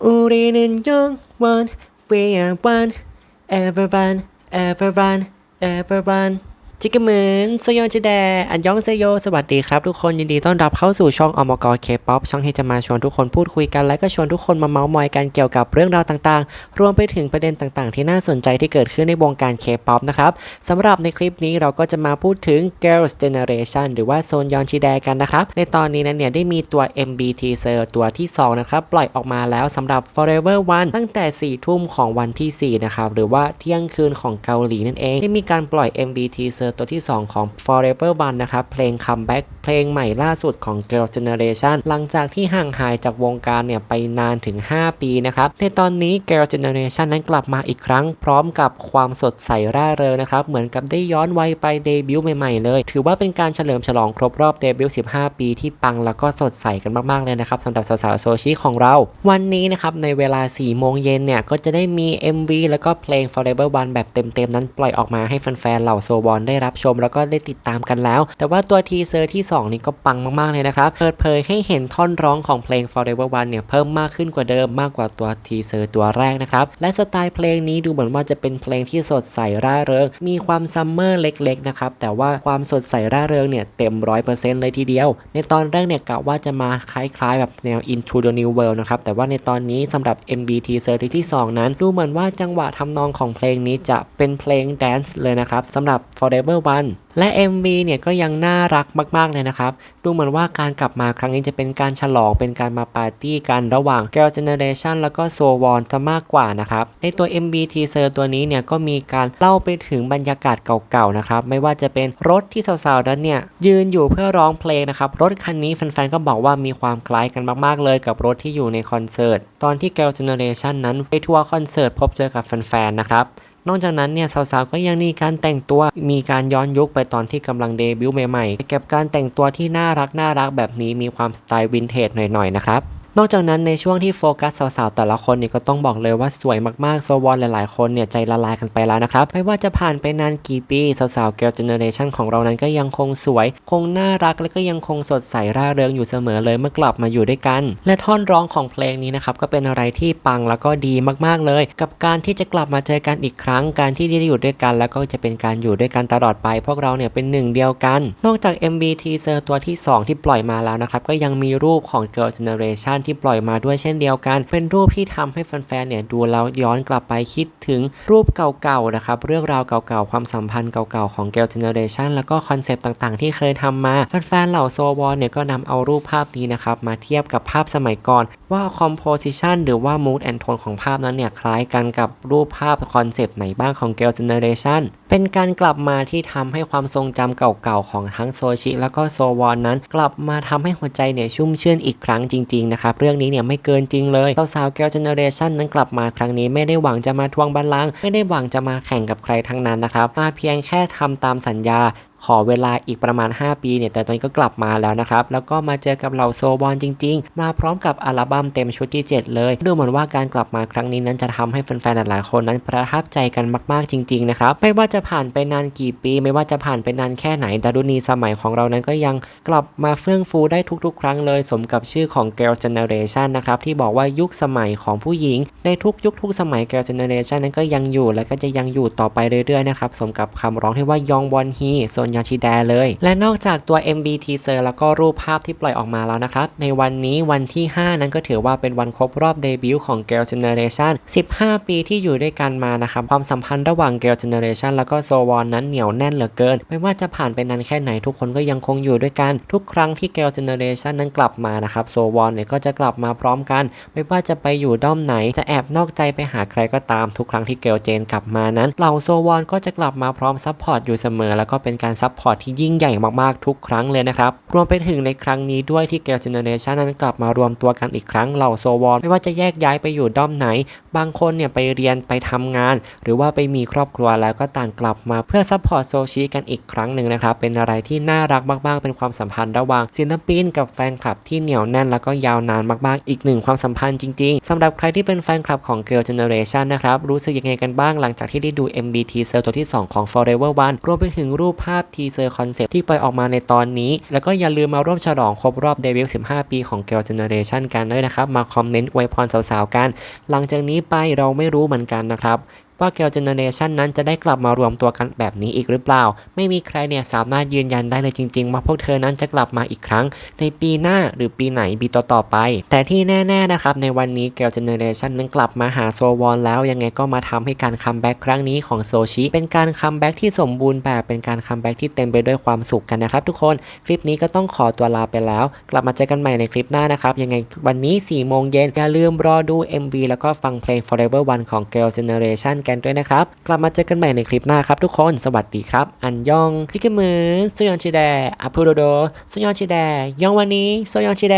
우리는 영원 We are one Everyone Everyone Everyone จิกเหมือนโซยอนจิแดอันยองเซโย สวัสดีครับทุกคนยินดีต้อนรับเข้าสู่ช่องอมกเคป๊อปช่องที่จะมาชวนทุกคนพูดคุยกัน และก็ชวนทุกคนมาเมาส์มอยกันเกี่ยวกับเรื่องราวต่างๆ รวมไปถึงประเด็นต่างๆ ที่น่าสนใจที่เกิดขึ้นในวงการเคป๊อปนะครับสำหรับในคลิปนี้เราก็จะมาพูดถึง Girls Generation หรือว่าโซนยอนชิแดกันนะครับ ในตอนนี้นั้นเนี่ยได้มีตัว MBT เซอร์ตัวที่2นะครับปล่อยออกมาแล้วสำหรับ Forever One ตั้งแต่4ทุ่มของวันที่4นะครับหรือว่าเที่ยงคืนของเกาหลีนั่นเองได้มีการปล่อย MBT เซอร์ตัวที่ 2 ของ Forever One นะครับ เพลง Comeback เพลงใหม่ล่าสุดของ Girls Generation หลังจากที่ห่างหายจากวงการเนี่ยไปนานถึง 5 ปีนะครับ ในตอนนี้ Girls Generation นั้นกลับมาอีกครั้ง พร้อมกับความสดใสร่าเริงนะครับ เหมือนกับได้ย้อนวัยไปเดบิวต์ใหม่ๆเลย ถือว่าเป็นการเฉลิมฉลองครบรอบเดบิวต์ 15 ปีที่ปังแล้วก็สดใสกันมากๆเลยนะครับสำหรับสาวๆโซชิของเรา วันนี้นะครับในเวลา 4 โมงเย็นเนี่ยก็จะได้มี MV แล้วก็เพลง Forever One แบบเต็มๆนั้นปล่อยออกมาให้แฟนๆเหล่าโซวอนได้รับชมแล้วก็ได้ติดตามกันแล้ว แต่ว่าตัวทีเซอร์ที่ 2 นี่ก็ปังมากๆเลยนะครับ เปิดเผยให้เห็นท่อนร้องของเพลง Forever One เนี่ยเพิ่มมากขึ้นกว่าเดิมมากกว่าตัวทีเซอร์ตัวแรกนะครับ และสไตล์เพลงนี้ดูเหมือนว่าจะเป็นเพลงที่สดใสร่าเริง มีความซัมเมอร์เล็กๆนะครับ แต่ว่าความสดใสร่าเริงเนี่ยเต็ม100%เปอร์เซ็นต์เลยทีเดียว ในตอนแรกเนี่ยกะว่าจะมาคล้ายๆ แบบแนว Into the New World นะครับ แต่ว่าในตอนนี้สำหรับ MV teaser ที่ 2 นั้น ดูเหมือนว่าจังหวะทำนองของเพลงนี้จะเป็นเพลงแดนซ์เลยนะครับสำหรับ Forever One และ MV เนี่ยก็ยังน่ารักมากๆเลยนะครับ ดูเหมือนว่าการกลับมาครั้งนี้จะเป็นการฉลองเป็นการมาปาร์ตี้กันระหว่าง Girl Generation แล้วก็ s o w o n จะมากกว่านะครับ ในตัว MV teaser ตัวนี้เนี่ยก็มีการเล่าไปถึงบรรยากาศเก่าๆนะครับ ไม่ว่าจะเป็นรถที่สาวๆนั้นเนี่ยยืนอยู่เพื่อร้องเพลงนะครับ รถคันนี้แฟนๆก็บอกว่ามีความคล้ายกันมากๆ เลยกับรถที่อยู่ในคอนเสิร์ต ตอนที่ Girl Generation นั้นไปทัวร์คอนเสิร์ตพบเจอกับแฟนๆนะครับ นอกจากนั้นเนี่ยสาวๆก็ยังมีการแต่งตัวมีการย้อนยุคไปตอนที่กำลังเดบิวต์ใหม่ๆเก็บการแต่งตัวที่น่ารักน่ารักแบบนี้มีความสไตล์วินเทจหน่อยๆนะครับ นอกจากนั้นในช่วงที่โฟกัสสาวๆแต่ละคนเนี่ยก็ต้องบอกเลยว่าสวยมากๆโซวอนหลายๆคนเนี่ยใจละลายกันไปแล้วนะครับไม่ว่าจะผ่านไปนานกี่ปีสาวๆ Girl Generation ของเรานั้นก็ยังคงสวย คงน่ารักและก็ยังคงสดใสร่าเริงอยู่เสมอเลยเมื่อกลับมาอยู่ด้วยกัน และท่อนร้องของเพลงนี้นะครับก็เป็นอะไรที่ปังแล้วก็ดีมากๆเลย กับการที่จะกลับมาเจอกันอีกครั้งการที่ได้อยู่ด้วยกัน แล้วก็จะเป็นการอยู่ด้วยกันตลอดไป พวกเราเนี่ยเป็นหนึ่งเดียวกัน นอกจาก MV teaser ตัวที่ 2 ที่ปล่อยมาแล้วนะครับก็ยังมีรูปของ Girl Generation ที่ปล่อยมาด้วยเช่นเดียวกัน เป็นรูปที่ทำให้แฟนๆเนี่ยดูแล้วย้อนกลับไปคิดถึงรูปเก่าๆนะครับเรื่องราวเก่าๆ ความสัมพันธ์เก่าๆของ Girl Generation แล้วก็คอนเซปต์ต่างๆ ที่เคยทำมาแฟนๆเหล่าโซวอนเนี่ยก็นำเอารูปภาพนี้นะครับมาเทียบกับภาพสมัยก่อน ว่า composition หรือว่า mood and tone ของภาพนั้นเนี่ยคล้ายกันกับรูปภาพคอนเซปต์ไหนบ้างของ Girl Generation เป็นการกลับมาที่ทำให้ความทรงจำเก่าๆของทั้งโซชิ แล้วก็โซวอนนั้น กลับมาทำให้หัวใจเนี่ยชุ่มชื่นอีกครั้งจริงๆนะครับเรื่องนี้เนี่ยไม่เกินจริงเลยสาวๆ Girl Generation นั้นกลับมาครั้งนี้ไม่ได้หวังจะมาทวงบัลลังก์ไม่ได้หวังจะมาแข่งกับใครทั้งนั้นนะครับมาเพียงแค่ทำตามสัญญา ขอเวลาอีกประมาณ 5 ปีเนี่ยแต่ตอนนี้ก็กลับมาแล้วนะครับ แล้วก็มาเจอกับเหล่าโซบอลจริง ๆ มาพร้อมกับอัลบั้มเต็มชุดที่ 7 เลย ดูเหมือนว่าการกลับมาครั้งนี้นั้นจะทำให้แฟนๆหลายๆคนนั้นประทับใจกันมากๆจริง ๆ นะครับ ไม่ว่าจะผ่านไปนานกี่ปี ไม่ว่าจะผ่านไปนานแค่ไหนดารุณีสมัยของเรานั้นก็ยังกลับมาเฟื่องฟูได้ทุกๆ ครั้งเลย สมกับชื่อของ Girl Generation นะครับที่บอกว่ายุคสมัยของผู้หญิง ในทุกยุคทุกสมัย Girl Generation นั้นก็ยังอยู่และก็จะยังอยู่ต่อไปเรื่อยๆนะครับสมกับคำร้องที่ว่ายองวอนฮีโซนยาชิแดเลย และนอกจากตัว MB teaser แล้วก็รูปภาพที่ปล่อยออกมาแล้วนะครับ ในวันนี้วันที่ 5 นั้นก็ถือว่าเป็นวันครบรอบเดบิวต์ของ Girl Generation 15 ปีที่อยู่ด้วยกันมานะครับ ความสัมพันธ์ระหว่าง Girl Generation แล้วก็โซวอนนั้นเหนียวแน่นเหลือเกิน ไม่ว่าจะผ่านไปนานแค่ไหนทุกคนก็ยังคงอยู่ด้วยกัน ทุกครั้งที่ Girl Generation นั้นกลับมานะครับโซวอนเนี่ยก็จะกลับมาพร้อมกัน ไม่ว่าจะไปอยู่ด้อมไหน จะแอบนอกใจไปหาใครก็ตามทุกครั้งที่เกลเจนกลับมานั้นเหล่าโซวอนก็จะกลับมาพร้อมซัพพอร์ตอยู่เสมอ แล้วก็เป็นการซัพพอร์ตที่ยิ่งใหญ่มากๆทุกครั้งเลยนะครับ รวมไปถึงในครั้งนี้ด้วยที่เกลเจเนเรชันนั้นกลับมารวมตัวกันอีกครั้งเหล่าโซวอนไม่ว่าจะแยกย้ายไปอยู่ด้อมไหน บางคนเนี่ยไปเรียนไปทำงาน หรือว่าไปมีครอบครัวแล้วก็ต่างกลับมาเพื่อซัพพอร์ตโซชิกันอีกครั้งหนึ่งนะครับ เป็นอะไรที่น่ารักมากๆ เป็นความสัมพันธ์ระหว่างศิลปินกับแฟนคลับที่เหนียวแน่นแล้วก็ยาวนานมากๆ อีกหนึ่งความสัมพันธ์จริงๆสำหรับใครที่เป็นแฟนคลับของ Girl Generation นะครับรู้สึกยังไงกันบ้างหลังจากที่ได้ดู MBT เซอร์ตัวที่ 2 ของ Forever One รวมไปถึงรูปภาพทีเซอร์คอนเซปต์ที่ปล่อยออกมาในตอนนี้ แล้วก็อย่าลืมมาร่วมฉลองครบรอบเดบิวต์15 ปีของเกลดิเนเรชันกันด้วยนะครับ มาคอมเมนต์อวยพรสาวๆกัน หลังจากนี้ไปเราไม่รู้เหมือนกันนะครับ ว่า Girl Generation นั้นจะได้กลับมารวมตัวกันแบบนี้อีกหรือเปล่า ไม่มีใครเนี่ยสามารถยืนยันได้เลยจริงๆ ว่าพวกเธอนั้นจะกลับมาอีกครั้ง ในปีหน้าหรือปีไหนปีต่อๆไป แต่ที่แน่ๆนะครับในวันนี้ Girl Generation นั้นกลับมาหาโซวอนแล้วยังไงก็มาทำให้การคัมแบ็กครั้งนี้ของโซชิเป็นการคัมแบ็กที่สมบูรณ์แบบเป็นการคัมแบ็กที่เต็มไปด้วยความสุขกันนะครับทุกคนคลิปนี้ก็ต้องขอตัวลาไปแล้ว กลับมาเจอกันใหม่ในคลิปหน้านะครับยังไงวันนี้4โมงเย็นอย่าลืมรอดู MV แล้วก็ฟังเพลง Forever One ของ Girl Generation กันด้วยนะครับ กลับมาเจอกันใหม่ในคลิปหน้าครับทุกคน สวัสดีครับ อันยองที่กมือสุยองชิแดอัพูโดโดสุยองชิแดยองวันนี้สุยองชิแด